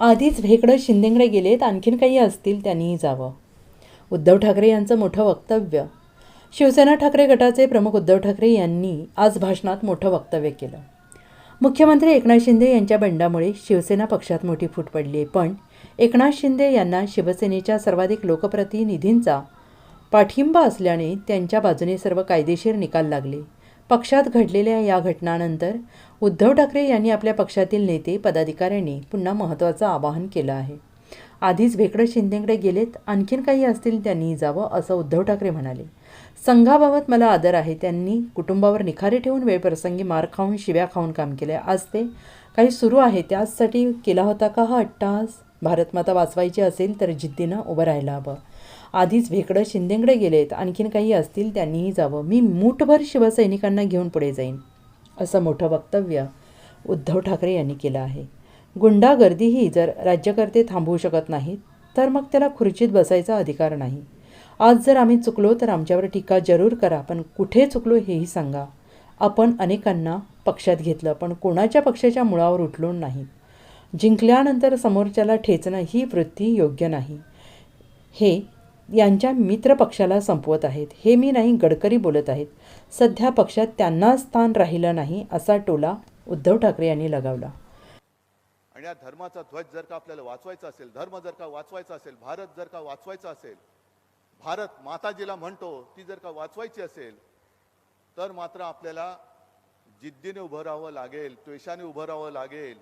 आधीच भेकडं शिंदेंकडे गेलेत आणखीन काही असतील त्यांनीही जावं. उद्धव ठाकरे यांचं मोठं वक्तव्य. शिवसेना ठाकरे गटाचे प्रमुख उद्धव ठाकरे यांनी आज भाषणात मोठं वक्तव्य केलं. मुख्यमंत्री एकनाथ शिंदे यांच्या बंडामुळे शिवसेना पक्षात मोठी फूट पडली आहे पण एकनाथ शिंदे यांना शिवसेनेच्या सर्वाधिक लोकप्रतिनिधींचा पाठिंबा असल्याने त्यांच्या बाजूने सर्व कायदेशीर निकाल लागले. पक्षात घडलेल्या या घटनानंतर उद्धव ठाकरे यांनी आपल्या पक्षातील नेते पदाधिकाऱ्यांनी पुन्हा महत्त्वाचं आवाहन केलं आहे. आधीच भेकडं शिंदेकडे गेलेत आणखीन काही असतील त्यांनी जावं असं उद्धव ठाकरे म्हणाले. संघाबाबत मला आदर आहे त्यांनी कुटुंबावर निखारे ठेवून वेळप्रसंगी मार खाऊन शिव्या खाऊन काम केले. आज ते काही सुरू आहे त्याचसाठी केला होता का हा अट्टाहास? भारतमाता वाचवायची असेल तर जिद्दीनं उभं राहायला हवं. आधीच भेकडं शिंदेंकडे गेलेत. आणखीन काही असतील त्यांनीही जावं. मी मूठभर शिवसैनिकांना घेऊन पुढे जाईन असं मोठं वक्तव्य उद्धव ठाकरे यांनी केलं आहे. गुंडागर्दीही जर राज्यकर्ते थांबवू शकत नाहीत तर मग त्याला खुर्चीत बसायचा अधिकार नाही. आज जर आम्ही चुकलो तर आमच्यावर टीका जरूर करा पण कुठे चुकलो हेही सांगा. आपण अनेकांना पक्षात घेतलं पण कोणाच्या पक्षाच्या मुळावर उठलो नाही. जिंकल्यानंतर समोरच्याला ठेचणं ही वृत्ती योग्य नाही. हे यांच्या मित्रपक्षाला संपवत आहेत. हे मी नाही गडकरी बोलत आहेत. सध्या पक्षात त्यांना स्थान राहिलं नाही असा टोला उद्धव ठाकरे यांनी लगावला. आणि या धर्माचा ध्वज जर का आपल्याला वाचवायचा असेल धर्म जर का वाचवायचा असेल भारत जर का वाचवायचा असेल भारत माताजीला म्हणतो ती जर का वाचवायची असेल तर मात्र आपल्याला जिद्दीने उभं राहावं लागेल त्वेषाने उभं राहावं लागेल.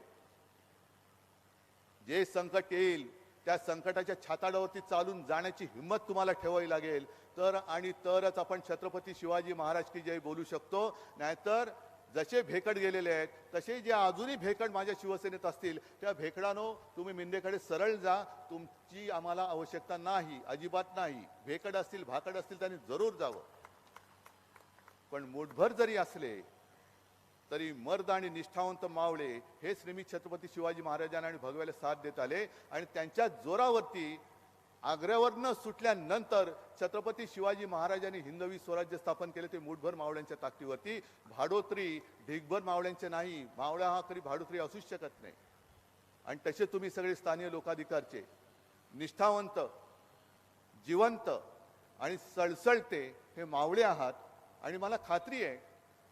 जे संकट येईल त्या संकटाच्या छाताडावरती चालून जाण्याची हिंमत तुम्हाला ठेवावी लागेल. तर आणि तरच आपण छत्रपती शिवाजी महाराज की जय बोलू शकतो. नाहीतर जसे भेकड गेलेले आहेत तसे जे अजूनही भेकड माझ्या शिवसेनेत असतील त्या भेकडानो तुम्ही मिंदेकडे सरळ जा. तुमची आम्हाला आवश्यकता नाही अजिबात नाही. भेकड असतील भाकड असतील त्यांनी जरूर जावं. पण मुठभर जरी असले तरी मर्द आणि निष्ठावंत मावळे हे श्रीमी छत्रपती शिवाजी महाराजांना आणि भगव्याला साथ देत आले. आणि त्यांच्या जोरावरती आग्र्यावरनं सुटल्यानंतर छत्रपती शिवाजी महाराजांनी हिंदवी स्वराज्य स्थापन केले ते मुठभर मावळ्यांच्या ताकदीवरती. भाडोत्री ढिगभर मावळ्यांचे नाही मावळा हा कधी भाडोत्री असूच शकत नाही. आणि तसे तुम्ही सगळे स्थानीय लोकाधिकारचे निष्ठावंत जिवंत आणि सळसळते हे मावळे आहात. आणि मला खात्री आहे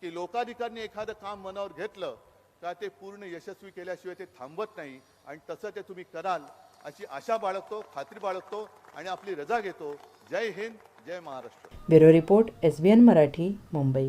की लोकाधिकारने एखादं काम मनावर घेतलं का ते पूर्ण यशस्वी केल्याशिवाय ते थांबत नाही आणि तसं ते तुम्ही कराल अशी आशा बाळगतो खात्री बाळगतो आणि आपली रजा घेतो. जय हिंद जय Maharashtra. Bureau report S B N Marathi Mumbai.